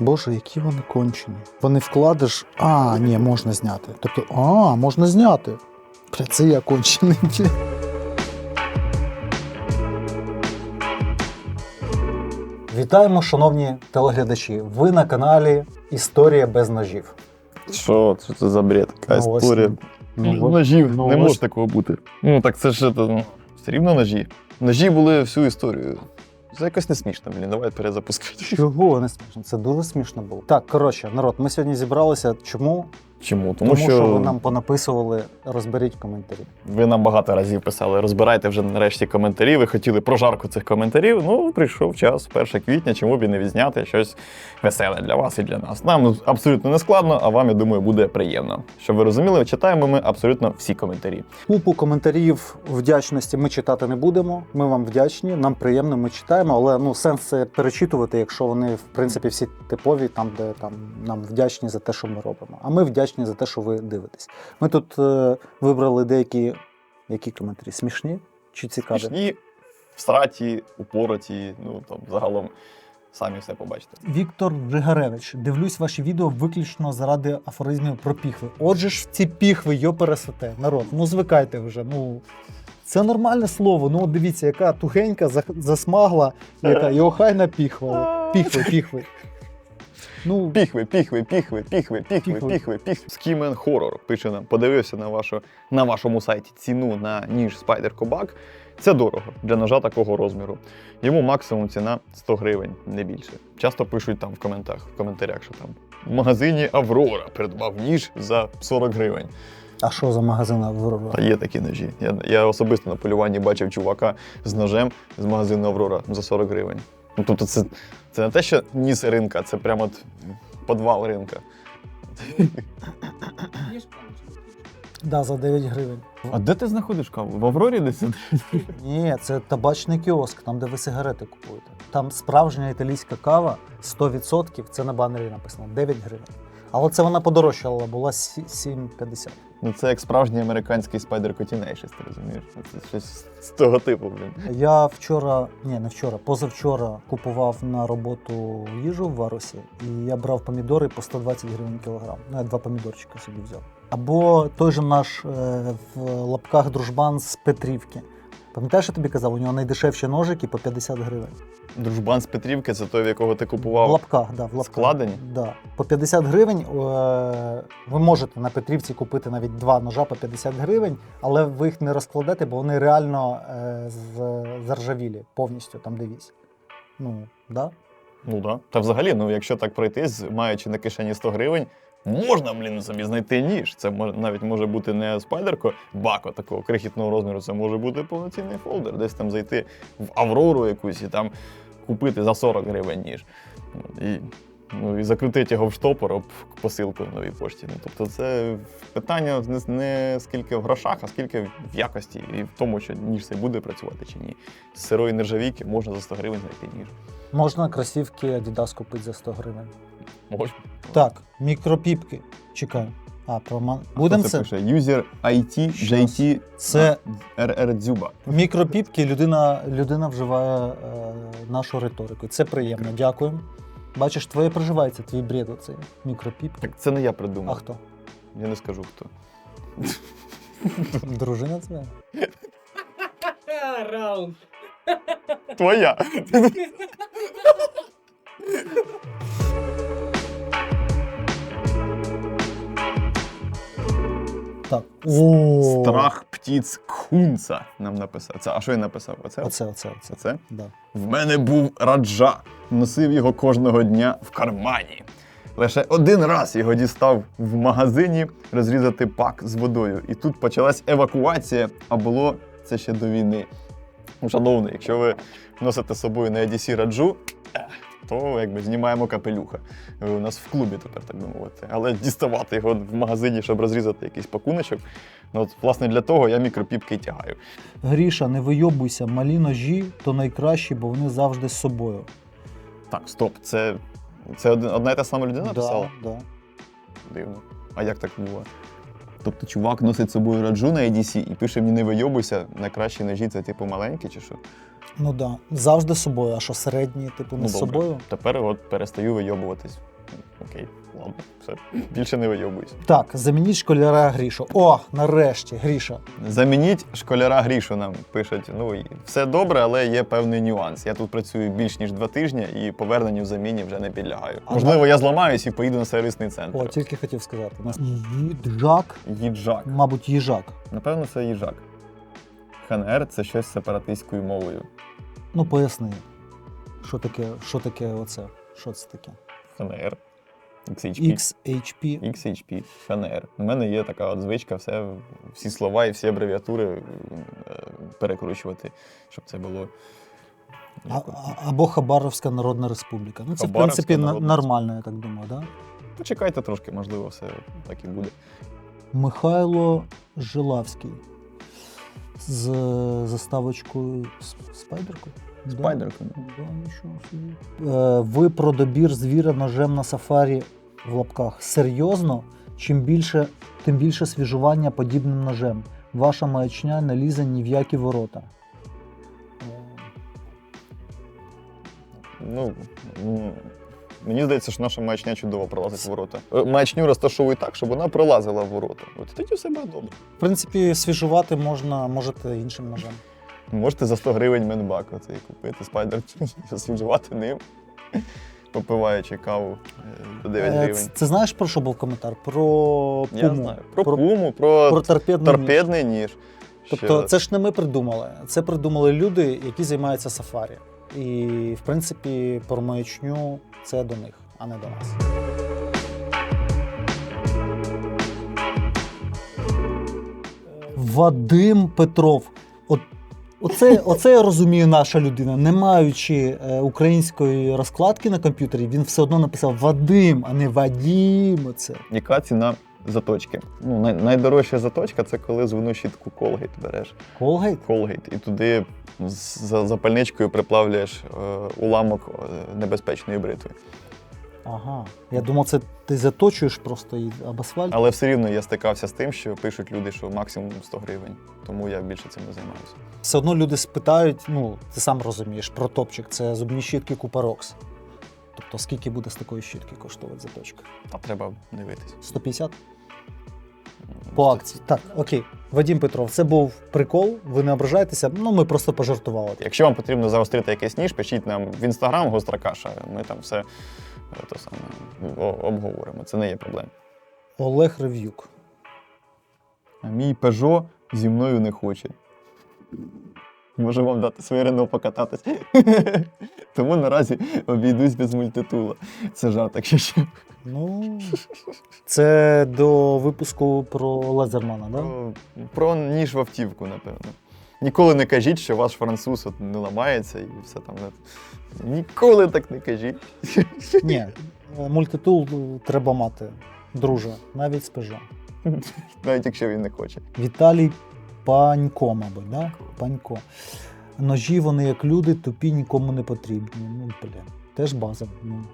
Боже, які вони кончені. Вони вкладеш. А, ні, можна зняти. Тобто, а, можна зняти. Бля, це я кончений. Бля. Вітаємо, шановні телеглядачі. Ви на каналі Історія без ножів. Що це, це за бред? Яка Ну, ось, історія? ну, ножів, ну, не ось. може такого бути. Ну так це ж це, ну, все рівно ножі. Ножі були всю історію. Це якось не смішно, мені давай перезапускати. Чого не смішно? Це дуже смішно було. Так, коротше, народ, ми сьогодні зібралися. Чому? Чому? Тому, Тому, що, що ви нам понаписували, розберіть коментарі. ви нам багато разів писали, розбирайте вже нарешті коментарі. Ви хотіли прожарку цих коментарів. Ну, прийшов час, 1 квітня, чому б і не відзняти щось веселе для вас і для нас. Нам абсолютно не складно, а вам, я думаю, буде приємно. Щоб ви розуміли, читаємо ми абсолютно всі коментарі. Купу коментарів вдячності ми читати не будемо. Ми вам вдячні, нам приємно, ми читаємо, але ну сенс це перечитувати, якщо вони в принципі всі типові, там де там нам вдячні за те, що ми робимо. А ми вдячні за те, що ви дивитесь. Ми тут е, вибрали деякі які коментарі смішні чи цікаві. Смішні, всраті, упороті, ну там загалом самі все побачите. Віктор Жигаревич, дивлюсь ваші відео виключно заради афоризмів про піхви. Отже ж, ці піхви, йо пересете. Народ, ну звикайте вже. Ну це нормальне слово. Ну от дивіться, яка тугенька, засмагла, яка і охайна піхва. Піхви, піхви. Ну, Піхви, піхви, піхви, піхви, піхви, Піхви. піхви, піхви. Скімен Хоррор пише нам, подивився на, вашу, на вашому сайті ціну на ніж Spider Kobak. Це дорого для ножа такого розміру. Йому максимум ціна 100 гривень, не більше. Часто пишуть там в коментах, в коментарях, що там в магазині Аврора придбав ніж за 40 гривень. а що за магазин Аврора? Та є такі ножі. Я, я особисто на полюванні бачив чувака з ножем з магазину Аврора за 40 гривень. Ну, тобто це, це не те, що ніс ринка, це прямо от підвал ринка. Да, за 9 гривень. А де ти знаходиш каву? В Аврорі десь? Ні, це табачний кіоск, там, де ви сигарети купуєте. Там справжня італійська кава 100%, це на банері написано 9 гривень. Але це вона подорожчала, була 7,50. Ну це як справжній американський спайдер Cotination, ти розумієш? Ну, Це щось з того типу, блін. Я вчора, ні, не вчора, позавчора купував на роботу їжу в Варусі, і я брав помідори по 120 гривень кілограм. Ну, я два помідорчика собі взяв. Або той же наш е, в лапках дружбан з Петрівки. Пам'ятаєш, я тобі казав, у нього найдешевші ножики по 50 гривень. Дружбан з Петрівки, це той, в якого ти В купував. лапках, да, в лапках. Складені? Да. По 50 гривень е, ви можете на Петрівці купити навіть два ножа по 50 гривень, але ви їх не розкладете, бо вони реально е, з, заржавілі повністю, там дивіться. Ну, да? Ну да. Та взагалі, ну якщо так пройтись, маючи на кишені 100 гривень, можна, блін, собі знайти ніж. Це може навіть може бути не спайдерко, бако такого крихітного розміру. Це може бути повноцінний фолдер, десь там зайти в Аврору якусь і там купити за 40 гривень ніж. І, ну, і закрутити його в штопор об посилку в новій пошті. Ну, тобто це питання не, не скільки в грошах, а скільки в якості і в тому, що ніж цей буде працювати чи ні. З сирої нержавійки можна за 100 гривень знайти ніж. Можна кросівки Adidas купити за 100 гривень. Можна. Так, мікропіпки. Чекай. А, про ман... Будемо це це? пише User IT JT Це RR Дзюба. мікропіпки, людина, людина вживає е, нашу риторику. Це приємно, дякуємо. Бачиш, твоє проживається, твій бред оцей мікропіпки. Так це не я придумав. А хто? Я не скажу хто. Дружина твоя? Раунд. Твоя. Так. О, Страх птіц Кунца нам написав. Це, а що він написав? Оце? Оце, оце, оце. Оце? Да. В мене був раджа. Носив його кожного дня в кармані. Лише один раз його дістав в магазині розрізати пак з водою. І тут почалась евакуація, а було це ще до війни. Шановний, якщо ви носите з собою на EDC раджу, то якби знімаємо капелюха. У нас в клубі тепер, так би мовити. Але діставати його в магазині, щоб розрізати якийсь пакуночок. Ну, от, власне, для того я мікропіпки й тягаю. Гріша, не вийобуйся, малі ножі то найкращі, бо вони завжди з собою. Так, стоп, це, це одна і та сама людина написала? Да, да. Дивно. А як так було? Тобто чувак носить з собою раджу на EDC і пише мені не вийобуйся, найкращі ножі це типу маленькі чи що? Ну так. Да. Завжди з собою, а що середні, типу, не Ну, з собою. Тепер от перестаю вийобуватись. Окей, ладно, все. Більше не вийобуюсь. Так, замініть школяра Грішу. О, нарешті, Гріша. Замініть школяра Грішу нам пишуть. Ну і все добре, але є певний нюанс. Я тут працюю більш ніж два тижні і поверненню в заміні вже не підлягаю. А Можливо, я зламаюсь і поїду на сервісний центр. О, тільки хотів сказати. У нас їжак, Їжак. мабуть, їжак. Напевно, це їжак. ХНР це щось сепаратистською мовою. Ну, поясни. Що таке, що таке оце? Що це таке? ХНР. XHP. XHP. XHP, ХНР. У мене є така от звичка, все, всі слова і всі абревіатури е, перекручувати, щоб це було. А, або Хабаровська Народна Республіка. Ну, це, в принципі, Народна нормально, я так думаю, да? Почекайте трошки, можливо, все так і буде. Михайло Жилавський. З заставочкою Спайдеркою? Да. Да, нічого собі. Е, ви про добір звіра ножем на сафарі в лапках. Серйозно? Чим більше, тим більше свіжування подібним ножем. Ваша маячня не лізе ні в які ворота. Ну, мені здається, що наша маячня чудово пролазить в ворота. Е, Маячню розташовуй так, щоб вона пролазила в ворота. От тоді все буде добре. В принципі, свіжувати можна, можете іншим ножем. Можете за 100 гривень менбак оцей купити спайдер, освіжувати ним, попиваючи каву е, за 9 Е, гривень. Це, це знаєш про що був коментар? Про пуму. Я знаю. Про, про, пуму, про, про торпедний ніж. торпедний ніж. Тобто, Ще- це ж не ми придумали. Це придумали люди, які займаються сафарі. І, в принципі, про маячню це до них, а не до нас. Вадим Петров. От, оце, оце я розумію наша людина. Не маючи е, української розкладки на комп'ютері, він все одно написав Вадим, а не Вадім. Оце. Яка ціна заточки? Ну, най- найдорожча заточка це коли звину щітку Colgate береш. Колгейт? Colgate, і туди за запальничкою приплавлюєш е, уламок е, небезпечної бритви. Ага. Я думав, це ти заточуєш просто і об асфальт. Але все рівно я стикався з тим, що пишуть люди, що максимум 100 гривень. Тому я більше цим не займаюся. Все одно люди спитають, ну, ти сам розумієш, про топчик це зубні щітки Купарокс. Тобто, скільки буде з такої щітки коштувати заточка? Та треба дивитись. 150? По акції. Так, окей. Вадим Петров, це був прикол, ви не ображаєтеся, ну ми просто пожартували. Якщо вам потрібно загострити якийсь ніж, пишіть нам в інстаграм гостра каша. Ми там все то саме обговоримо. Це не є проблем. Олег Рев'юк. А мій Пежо зі мною не хоче. Можу вам дати своє Рено покататись. Тому наразі обійдусь без мультитула. Це жарт, якщо що. Ну, це до випуску про Лазермана, да? Про, про ніж в автівку, напевно. Ніколи не кажіть, що ваш француз от не ламається і все там. Ніколи так не кажіть. Ні. е, Мультитул треба мати, друже, навіть з Peugeot. Навіть якщо він не хоче. Віталій Панько, мабуть, да? Панько. Ножі вони як люди, тупі нікому не потрібні. Ну, блін. Теж база. Ну.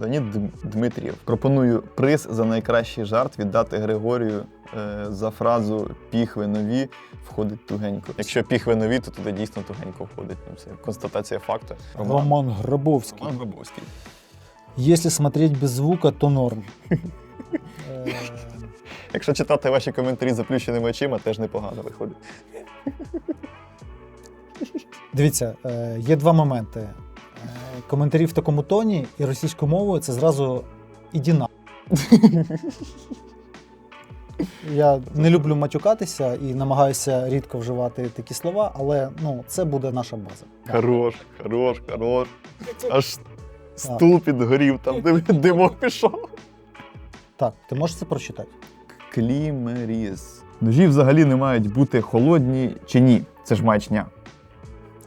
Леонід Дм- Дмитрієв. Пропоную приз за найкращий жарт віддати Григорію е, за фразу піхви нові входить тугенько. Якщо піхви нові, то туди дійсно тугенько входить. Ну, Це констатація факту. Роман Грабовський. Роман Гробовський. Если смотреть без звука, то норм. Е, Якщо читати ваші коментарі з заплющеними очима, теж непогано виходить. Дивіться, е, є два моменти. Е, Коментарі в такому тоні і російською мовою це зразу іди на. Я не люблю матюкатися і намагаюся рідко вживати такі слова, але ну, це буде наша база. Хорош, хорош, хорош. Аж стул підгорів, там димок пішов. Так, ти можеш це прочитати? Клімеріс. Ножі взагалі не мають бути холодні чи ні. Це ж маячня.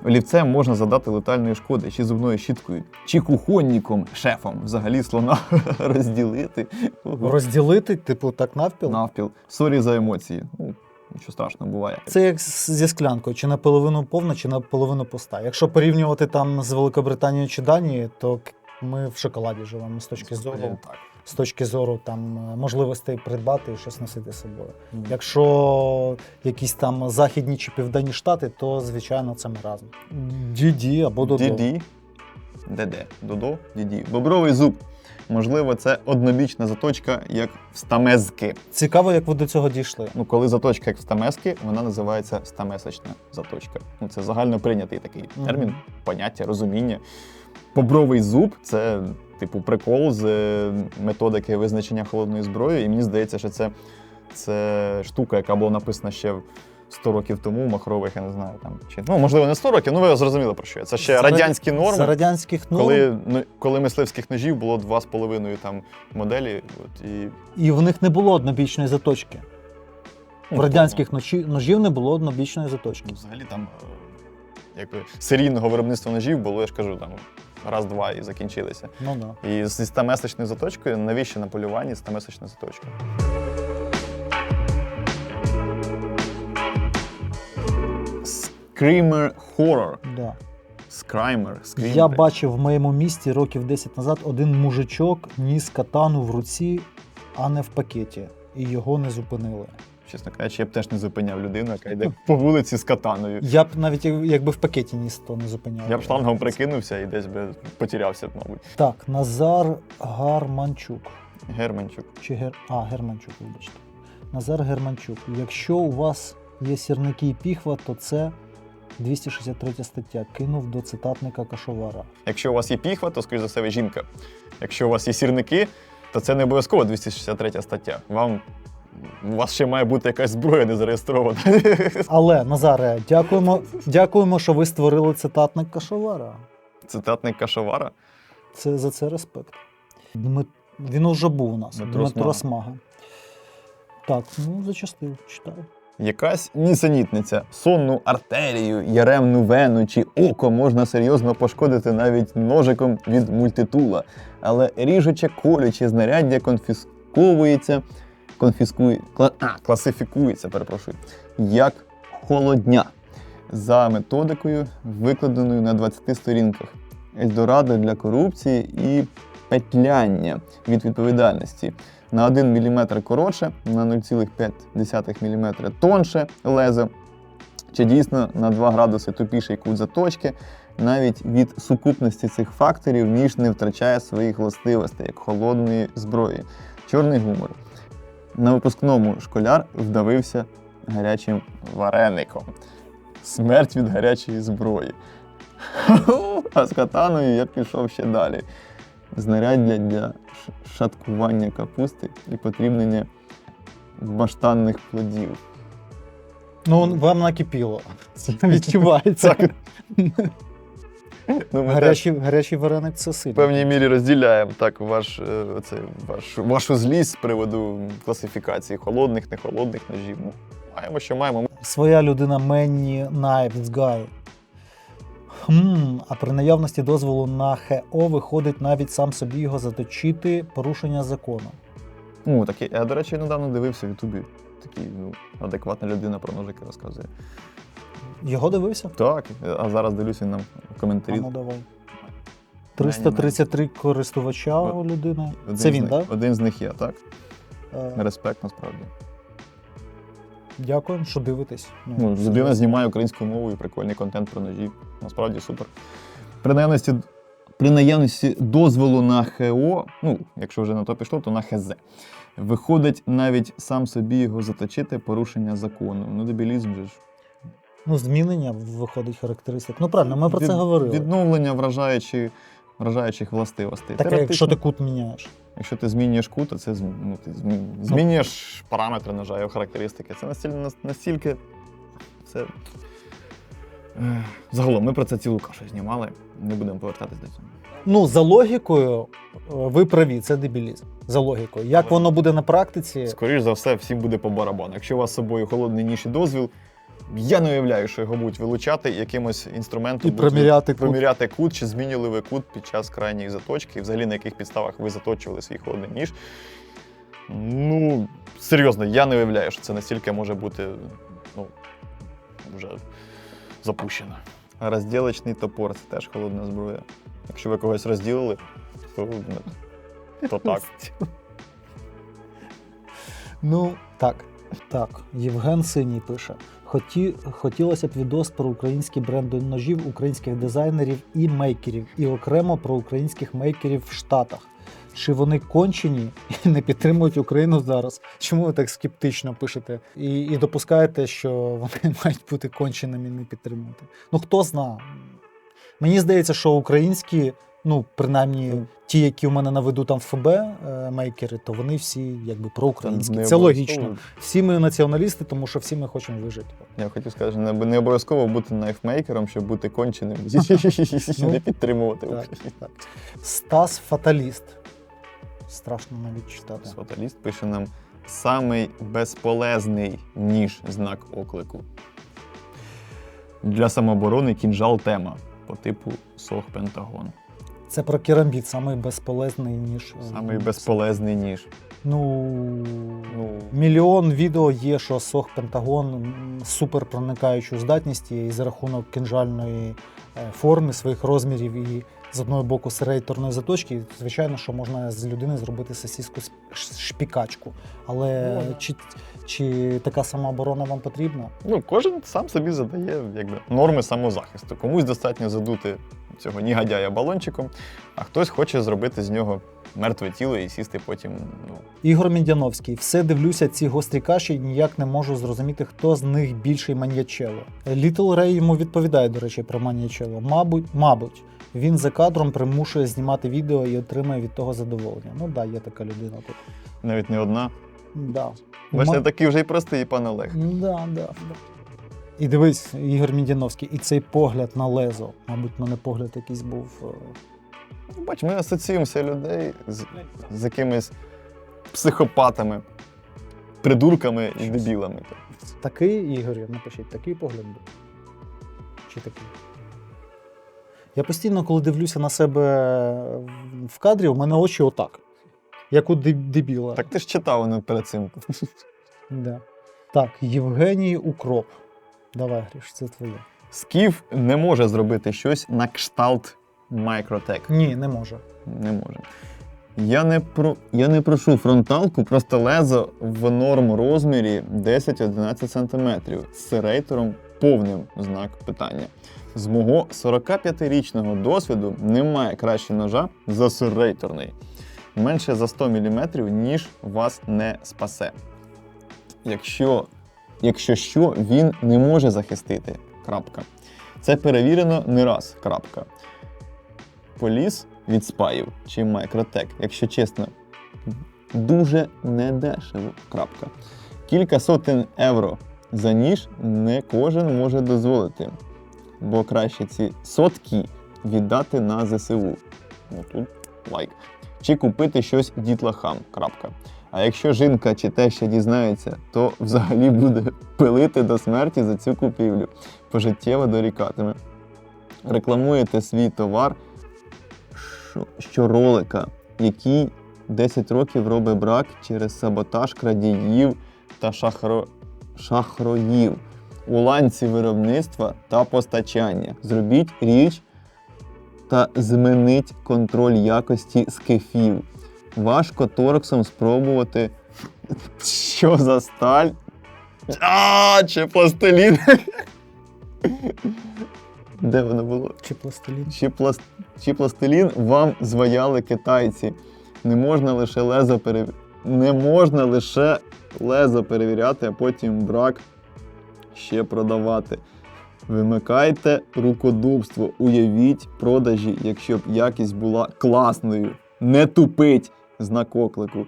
Олівцем можна задати летальної шкоди, чи зубною щіткою, чи кухонником, шефом. Взагалі слона розділити. Розділити, типу, так навпіл. Навпіл. Сорі за емоції. Ну, нічого страшного буває. Це як зі склянкою, чи наполовину повна, чи наполовину пуста. Якщо порівнювати там з Великобританією чи Данією, то ми в шоколаді живемо з точки зору, Так. З точки зору там е, можливостей придбати і щось носити з собою. Якщо якісь там західні чи південні штати, то звичайно це маразм. DD або Додо. Діді. Де-де? Додо, діді. Бобровий зуб. Можливо, це однобічна заточка, як в стамезки. Цікаво, як ви до цього дійшли. Ну, коли заточка як в стамески, вона називається стамесочна заточка. Ну, це загально прийнятий такий термін, поняття, розуміння. Бобровий зуб це, типу, прикол з методики визначення холодної зброї. І мені здається, що це, це штука, яка була написана ще 100 років тому, махрових, я не знаю, там чи ну можливо не 100 років, ну ви зрозуміли про що я. Це ще За радянські норми. За радянських норм, Коли, ну, коли мисливських ножів було два з половиною там моделі, от, і і в них не було однобічної заточки. ну, В радянських ночі- ножів не було однобічної заточки. Ну, взагалі там е, якби серійного виробництва ножів було, я ж кажу, там раз-два і закінчилися. Ну да. І зі стамесочною заточкою, навіщо на полюванні стамесочна заточка? Screamer Horror. Да. Скраймер. Я бачив в моєму місті років 10 назад один мужичок ніс катану в руці, а не в пакеті, і його не зупинили. Чесно кажучи, я б теж не зупиняв людину, яка йде по вулиці з катаною. Я б навіть якби в пакеті ніс, то не зупиняв. Я б шлангом прикинувся і десь би потерявся, б, мабуть. Так, Назар Гарманчук. Германчук. Чи Гер... А, Германчук, вибачте. Назар Германчук. Якщо у вас є сірники і піхва, то це 263 стаття. Кинув до цитатника Кашовара. Якщо у вас є піхва, то, скоріш за все, ви жінка. Якщо у вас є сірники, то це не обов'язково 263 стаття. Вам у вас ще має бути якась зброя не зареєстрована. Але, Назаре, дякуємо, дякуємо, що ви створили цитатник Кашовара. Цитатник Кашовара. Це за це респект. Дмит... Він уже був у нас. Дмитро Дмитро, Смага. Смага. Так, ну зачастив, читаю. Якась нісенітниця, сонну артерію, яремну вену чи око можна серйозно пошкодити навіть ножиком від мультитула. Але ріжуче колюче знаряддя конфісковується, конфіскує, кла, а, класифікується, перепрошую, як холодня за методикою, викладеною на 20 сторінках. Ельдорадо для корупції і петляння від відповідальності на 1 мм коротше, на 0,5 мм тонше лезо, чи дійсно на 2 градуси тупіший кут заточки. Навіть від сукупності цих факторів ніж не втрачає своїх властивостей як холодної зброї. Чорний гумор. На випускному школяр вдавився гарячим вареником. Смерть від гарячої зброї. А з катаною я пішов ще далі. Знаряддя для шаткування капусти і потрібнення баштанних плодів. Ну, вам накипіло. Це відчувається. Ну, ми Гарячий, гарячий вареник це в сильно. певній мірі розділяємо так ваш, е, оце, ваш, вашу злість з приводу класифікації холодних, нехолодних ножів. Ну, маємо, що маємо. Своя людина Менні Knives Guy. Хм, а при наявності дозволу на ХО виходить навіть сам собі його заточити порушення закону. Ну, таке, я, до речі, недавно дивився в Ютубі. Такий ну, адекватна людина про ножики розказує. Його дивився? Так, а зараз дивлюся він нам А коментарі. ну давай. 333 користувача у людини. Один Це він, так? Один з них є, так? Да? Респект насправді. Дякуємо, що дивитесь. Ну, людина знімає українською мовою прикольний контент про ножі. Насправді супер. При наявності, при наявності дозволу на ХО, ну, якщо вже на то пішло, то на ХЗ. Виходить навіть сам собі його заточити порушення закону. Ну, дебілізм же ж. Ну, змінення виходить характеристик. Ну правильно, ми про це Від- говорили. Відновлення вражаючих, вражаючих властивостей. Так, а якщо ти Теоретично, кут міняєш. якщо ти змінюєш кут, то це зм- ну, ти змі- змінюєш параметри ножа, його характеристики. Це настільки, настільки це. Ех, Загалом, ми про це цілу кашу знімали, не будемо повертатись до цього. Ну, за логікою, е, ви праві, це дебілізм. За логікою. Як Але- воно буде на практиці, Скоріш за все, всім буде по барабану. Якщо у вас з собою холодний ніж і дозвіл, я не уявляю, що його будуть вилучати якимось інструментом. і будуть приміряти кут. проміряти кут, чи змінювали ви кут під час крайньої заточки, і взагалі на яких підставах ви заточували свій холодний ніж. Ну, серйозно, я не уявляю, що це настільки може бути ну, вже запущено. Розділочний топор це теж холодна зброя. Якщо ви когось розділили, то, то так. Ну, так. Так, Євген Синій пише: Хоті, хотілося б відос про українські бренди ножів, українських дизайнерів і мейкерів, і окремо про українських мейкерів в Штатах. Чи вони кончені і не підтримують Україну зараз? Чому ви так скептично пишете? І, і допускаєте, що вони мають бути конченими і не підтримувати? Ну хто зна? Мені здається, що українські, ну принаймні ті, які у мене на виду там ФБ е, мейкери, то вони всі якби проукраїнські. Це логічно. Всі ми націоналісти, тому що всі ми хочемо вижити. Я хотів сказати, не, обов'язково бути найфмейкером, щоб бути конченим. Не підтримувати Україну. Стас Фаталіст. Страшно навіть читати. Фаталіст пише нам самий безполезний ніж знак оклику. Для самооборони кінжал тема по типу Сох Пентагон. Це про керамбіт, самий безполезний ніж. е, Самий безполезний ніж. Ну, Ну, Мільйон відео є, що сох Пентагон супер проникаючу здатність і за рахунок кинжальної е, форми, своїх розмірів і з одного боку серейторної заточки, звичайно, що можна з людини зробити сосіску шпікачку. Але Можна. чи, чи така самооборона вам потрібна? ну, кожен сам собі задає якби, норми самозахисту. Комусь достатньо задути цього нігадяя балончиком, а хтось хоче зробити з нього мертве тіло і сісти потім. Ну, Ігор Міндяновський, все дивлюся ці гострі каші, і ніяк не можу зрозуміти, хто з них більший маньячело. Літл Рей йому відповідає, до речі, про маньячело. Мабуть, мабуть, він за кадром примушує знімати відео і отримує від того задоволення. Ну да, є така людина тут. навіть не одна. Да. Бачите, Ма- такий вже й простий пан Олег. Да, да, да. І дивись, Ігор Міндяновський, і цей погляд на лезо. Мабуть, в мене погляд якийсь був. е, Ну, Бач, ми асоціюємося людей з, з якимись психопатами, придурками і дебілами. Такий Ігор, напишіть, такий погляд був. Чи такий? Я постійно, коли дивлюся на себе в кадрі, у мене очі отак. Як у дебіла. Так ти ж читав перед цим. Да. так, Євгеній Укроп. Давай, Гріш, це твоє. Скіф не може зробити щось на кшталт Microtech. Ні, не може. Не може. Я не, про... я не прошу фронталку, просто лезо в норм розмірі 10-11 см з серейтором повним знак питання. З мого 45-річного досвіду немає краще ножа за серейторний. Менше за 100 мм, ніж вас не спасе. Якщо, якщо що, він не може захистити. Крапка. Це перевірено не раз. Крапка. Поліс від спаїв чи Microtech, якщо чесно, дуже недешево. Крапка. Кілька сотень євро за ніж не кожен може дозволити, бо краще ці сотки віддати на ЗСУ. Ну тут лайк. Чи купити щось дітлахам. Крапка. А якщо жінка чи те ще дізнається, то взагалі буде пилити до смерті за цю купівлю. Пожиттєво дорікатиме. Рекламуєте свій товар щоролика, який 10 років робить брак через саботаж крадіїв та шахро... шахроїв у ланці виробництва та постачання. Зробіть річ та змінить контроль якості скефів. Важко торксом спробувати, що за сталь. А, чи пластилін. Де воно було? Чи пластилін? Чи, пласт... чи пластилін вам зваяли китайці? Не можна лише лезо перев... Не можна лише лезо перевіряти, а потім брак ще продавати. Вимикайте рукодубство, уявіть продажі, якщо б якість була класною. Не тупить знак оклику.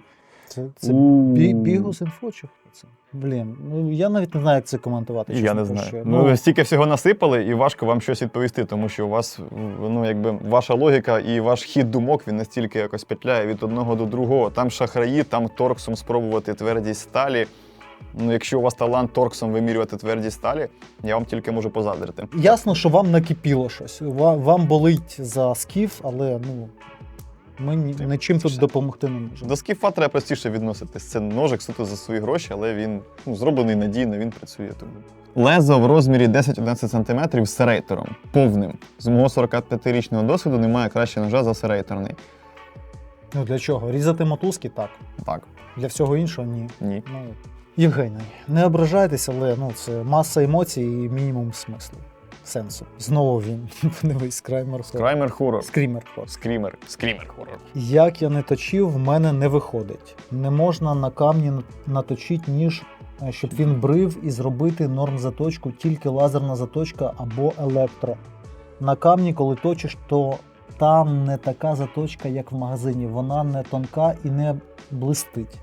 Це, це бі, бігус інфо чи хто це? Блін, ну я навіть не знаю, як це коментувати. Я не знаю. кажучи. Ну, ви стільки всього насипали, і важко вам щось відповісти, тому що у вас ну, якби ваша логіка і ваш хід думок він настільки якось петляє від одного до другого. Там шахраї, там торксом спробувати твердість сталі. Ну, якщо у вас талант торксом вимірювати твердість сталі, я вам тільки можу позадрити. Ясно, що вам накипіло щось. Ва- Вам болить за скіф, але ну ми ні- нічим тут допомогти не можемо. До скіфа треба простіше відноситись. Це ножик суто за свої гроші, але він ну, зроблений надійно, він працює. Тому. Лезо в розмірі 10-11 см з серейтором, повним. З мого 45-річного досвіду немає краще ножа за серейторний. Ну для чого? Різати мотузки так. Так, Для всього іншого ні. ні. Ну, Євгеній, не ображайтесь, але ну, це маса емоцій і мінімум смислу. Сенсу. Знову він. Дивись, скраймер. Скраймер хорор. Скрімер. Скрімер. Скрімер хорор. Як я не точив, в мене не виходить. Не можна на камні наточити ніж, е, щоб він брив і зробити норм заточку, тільки лазерна заточка або електро. На камні, коли точиш, то там не така заточка, як в магазині. Вона не тонка і не блистить.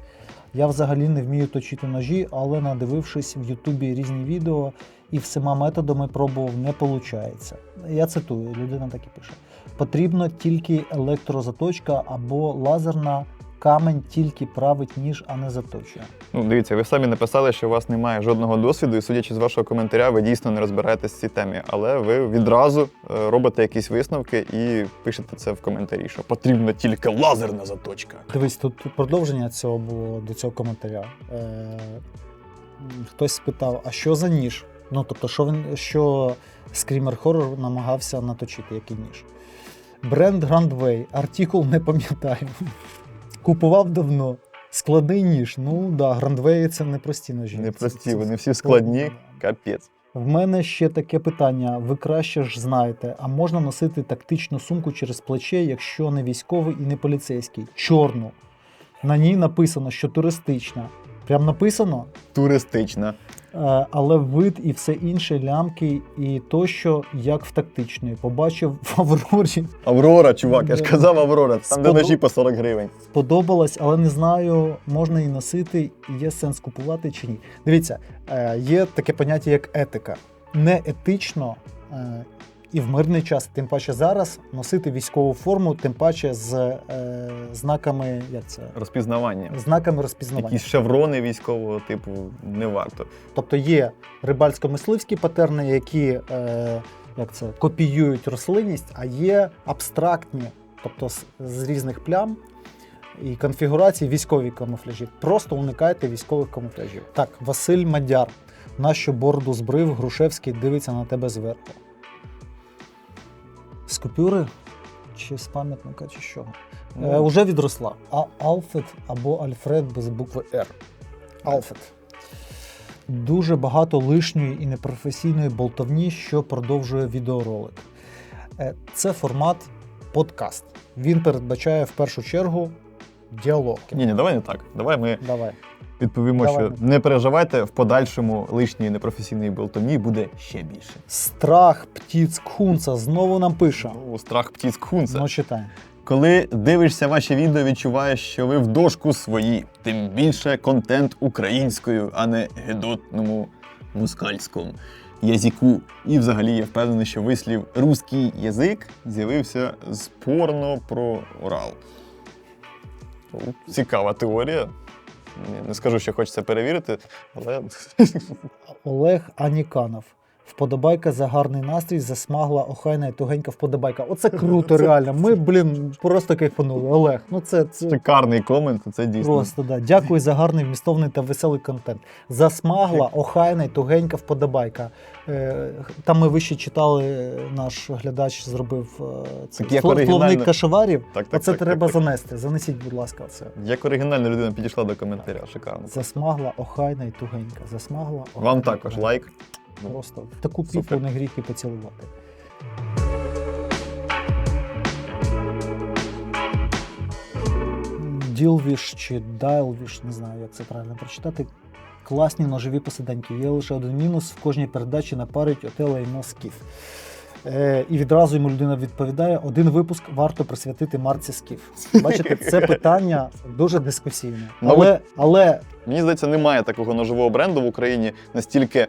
Я взагалі не вмію точити ножі, але надивившись в Ютубі різні відео і всіма методами пробував, не виходить. Я цитую, людина так і пише. Потрібно тільки електрозаточка або лазерна камень тільки править ніж, а не заточує. Ну, дивіться, ви самі написали, що у вас немає жодного досвіду, і судячи з вашого коментаря, ви дійсно не розбираєтесь в цій темі. Але ви відразу е, робите якісь висновки і пишете це в коментарі, що потрібна тільки лазерна заточка. Дивись, тут продовження цього було до цього коментаря. Е, хтось спитав, а що за ніж? Ну, тобто, що він що скрімер хоррор намагався наточити, який ніж. Бренд Grandway, артикул не пам'ятаю. Купував давно. Складний ніж. Ну да, Grandway це не прості ножі. Непрості, Це- вони всі складні. Капець. В мене ще таке питання. Ви краще ж знаєте, а можна носити тактичну сумку через плече, якщо не військовий і не поліцейський? Чорну. На ній написано, що туристична. Прям написано, Туристична. Е, але вид і все інше, лямки і тощо, як в тактичної. Побачив в Аврорі. Аврора, чувак, я ж казав Аврора. Там де Сподоб- ножі по 40 гривень. Сподобалось, але не знаю, можна її носити, є сенс купувати чи ні. Дивіться, е, є таке поняття, як етика. Не етично е, і в мирний час, тим паче зараз, носити військову форму, тим паче з е, знаками, як це? Розпізнавання. Знаками розпізнавання. Якісь шеврони військового типу не варто. Тобто є рибальсько-мисливські патерни, які е, як це, копіюють рослинність, а є абстрактні, тобто з, з різних плям і конфігурацій військові камуфляжі. Просто уникайте військових камуфляжів. Так, Василь Мадяр. Нащо бороду збрив, Грушевський дивиться на тебе зверху. З купюри? Чи з пам'ятника, чи що? Ну. Е, уже відросла. А Алфред або Альфред без букви Р. Алфред. Дуже багато лишньої і непрофесійної болтовні, що продовжує відеоролик. Е, Це формат подкаст. Він передбачає в першу чергу діалог. Ні, ні, давай не так. Давай ми Давай. Відповімо, Давай. що не переживайте, в подальшому лишньої непрофесійної болтовні буде ще більше. Страх птіц Кхунца знову нам пише. Ну, страх птіць кхунца. Ну, читаємо. Коли дивишся ваші відео, відчуваєш, що ви в дошку свої, тим більше контент українською, а не гедотному москальському язику. І взагалі я впевнений, що вислів руський язик з'явився з порно про Урал. Цікава теорія. Не скажу, що хочеться перевірити, але Олег Аніканов. Вподобайка за гарний настрій, засмагла, охайна і тугенька вподобайка. Оце круто, реально. Ми, блін, просто кайфанули. Олег, ну це, це шикарний комент, це дійсно. просто да. Дякую за гарний, вмістовний та веселий контент. Засмагла, охайна і тугенька вподобайка. Е, Там ми вище читали, е, наш глядач зробив е, це Так як словник кашеварів. Так, так, Оце так, треба так, занести. Занесіть, будь ласка, це. Як оригінальна людина підійшла до коментаря, шикарно. Засмагла, охайна і тугенька. Засмагла, охайна Вам також тугенька. Лайк. Просто таку піпу не гріх і поцілувати. Ділвіш чи Дайлвіш, не знаю, як це правильно прочитати. Класні ножові посиденьки. Є лише один мінус: в кожній передачі напарить отела і скіф. Е, і відразу йому людина відповідає: один випуск варто присвятити марці скіф. Бачите, це питання дуже дискусійне. Ну, Але, але Мені здається, немає такого ножового бренду в Україні настільки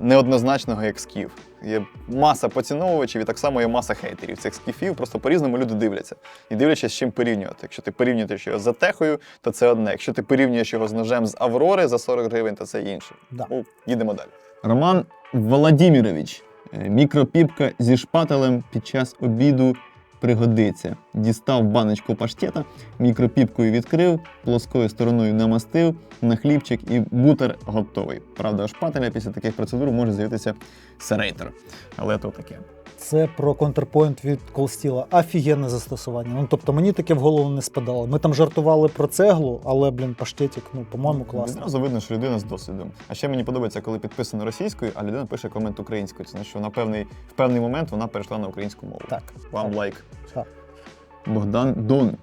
неоднозначного, як скіф. Є маса поціновувачів і так само є маса хейтерів цих скіфів. Просто по-різному люди дивляться. І дивлячись, з чим порівнювати. Якщо ти порівнюєш його з затехою, то це одне. Якщо ти порівнюєш його з ножем з Аврори за 40 гривень, то це інше. да. Ну, їдемо далі. Роман Володимирович. Е, Мікропіпка зі шпателем під час обіду пригодиться. Дістав баночку паштета, мікропіпкою відкрив, плоскою стороною намастив на хлібчик і бутер готовий. Правда, шпателя після таких процедур може з'явитися серейтер. Але то таке. Це про контрпоінт від Колстіла. Офігенне застосування. Ну тобто мені таке в голову не спадало. Ми там жартували про цеглу, але, блін, паштетик, ну, по-моєму, класно. Відразу видно, що людина з досвідом. А ще мені подобається, коли підписано російською, а людина пише комент українською. Це значить, що на певний, в певний момент вона перейшла на українську мову. Так. Вам так. лайк. Так. Богдан Дон.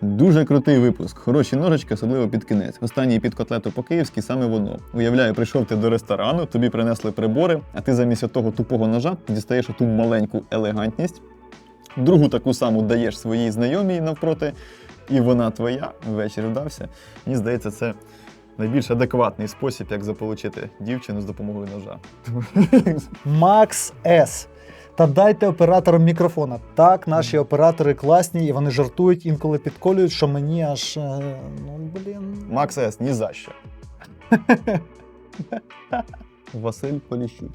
Дуже крутий випуск. Хороші ножички, особливо під кінець. Останній під котлету по-київськи саме воно. Уявляю, прийшов ти до ресторану, тобі принесли прибори, а ти замість того тупого ножа дістаєш оту маленьку елегантність. Другу таку саму даєш своїй знайомій навпроти, і вона твоя. Вечір вдався. Мені здається, це найбільш адекватний спосіб, як заполучити дівчину з допомогою ножа. Макс С. Та дайте операторам мікрофона. Так, наші оператори класні, і вони жартують, інколи підколюють, що мені аж. е, Ну, блін. Макс С, ні за що. Василь Поліщук.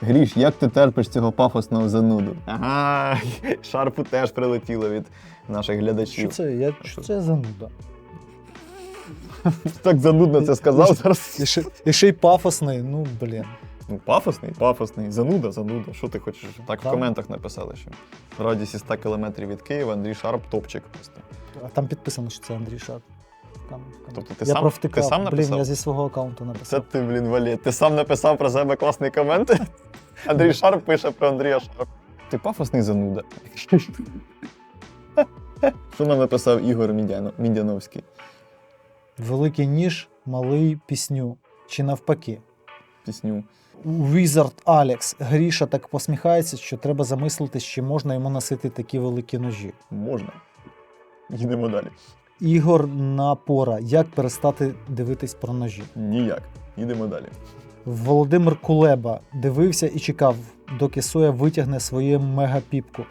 Гріш, як ти терпиш цього пафосного зануду? Ага, шарпу теж прилетіло від наших Що глядачів. це? Я, що це зануда? Так занудно це сказав зараз. І ще, і ще й пафосний, ну блін. Ну, пафосний, пафосний, зануда, зануда. Що ти хочеш? Так в коментах написали, що в радіусі 100 кілометрів від Києва Андрій Шарп топчик просто. А там підписано, що це Андрій Шар. Там, там. Тобто ти я сам- провтикав. ти сам Блін, написав? я зі свого аккаунту Це написав. ти, блін, Валі. Ти сам написав про себе класний комент. Андрій Шарп пише про Андрія Шарп. Ти пафосний зануда. Що нам написав Ігор Мідяно- Мідяновський? Великий ніж, малий пісню. Чи навпаки. Пісню. Wizard Alex. Гріша так посміхається, що треба замислитись, чи можна йому носити такі великі ножі. Можна. Їдемо далі. Ігор Напора. Як перестати дивитись про ножі? Ніяк. Їдемо далі. Володимир Кулеба дивився і чекав, доки Соя витягне свою мегапіпку.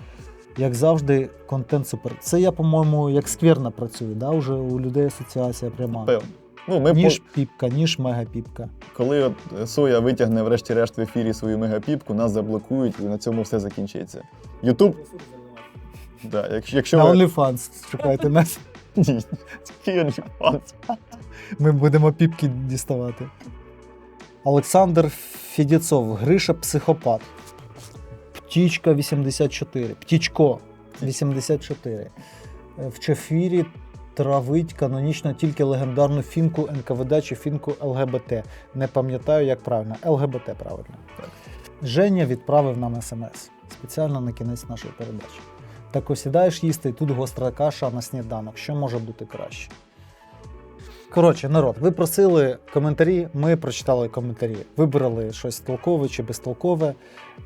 Як завжди, контент супер. Це я, по-моєму, як скверно працюю, да? Уже у людей асоціація пряма. Певно. Ну, ми Ніж по... піпка, ніж мегапіпка. коли от Соя витягне врешті-решт в ефірі свою мегапіпку, нас заблокують і на цьому все закінчиться. Ютуб. Да, якщо, якщо На ви... OnlyFans шукайте нас. Ні, OnlyFans? Ми будемо піпки діставати. Олександр Федєцов, Гриша психопат. Птічка 84. Птічко 84. Е, В чефірі травить канонічно тільки легендарну фінку НКВД чи фінку ЛГБТ. Не пам'ятаю, як правильно. ЛГБТ правильно. Так. Женя відправив нам смс спеціально на кінець нашої передачі. Так осідаєш їсти, і тут гостра каша на сніданок. Що може бути краще? Коротше, народ, ви просили коментарі, ми прочитали коментарі. Вибрали щось толкове чи безтолкове.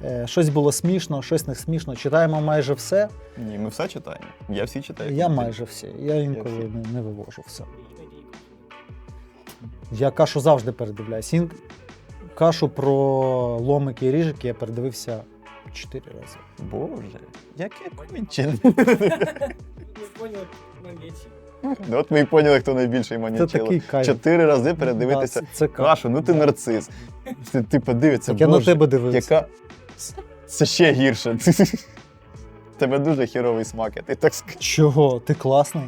Е, щось було смішно, щось не смішно. Читаємо майже все. Ні, ми все читаємо. Я всі читаю. Я майже всі. Я інколи всі. не, не вивожу все. Я кашу завжди передивляюсь. Ін... Кашу про ломики і ріжики я передивився чотири рази. Боже, яке кончене. Не понял моменте. Ну, От ми і поняли, хто найбільший Це манячило. Чотири рази передивитися Да, це, це кашу, ну ти нарцис. Ти, ти подивиться, Так я на тебе дивився. яка... Це ще гірше. Тебе дуже хіровий смак, я ти так скажу. Чого? Ти класний?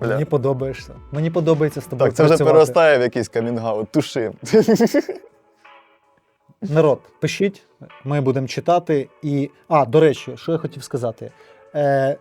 Бля. Мені подобаєшся. Мені подобається з тобою. Так, це вже переростає в якийсь камінгаут. Туши. Народ, пишіть, ми будемо читати. І. А, до речі, що я хотів сказати. Е,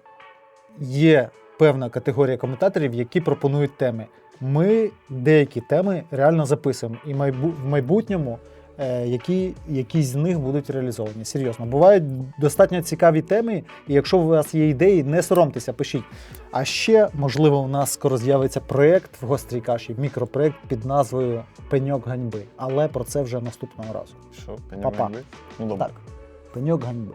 є певна категорія коментаторів, які пропонують теми. Ми деякі теми реально записуємо, і майбу- в майбутньому е, які, якісь з них будуть реалізовані. Серйозно, бувають достатньо цікаві теми, і якщо у вас є ідеї, не соромтеся, пишіть. А ще, можливо, у нас скоро з'явиться проєкт в гострій каші, мікропроєкт під назвою Пеньок ганьби. Але про це вже наступного разу. Що, пеньок Ну добре. Так. Пеньок ганьби.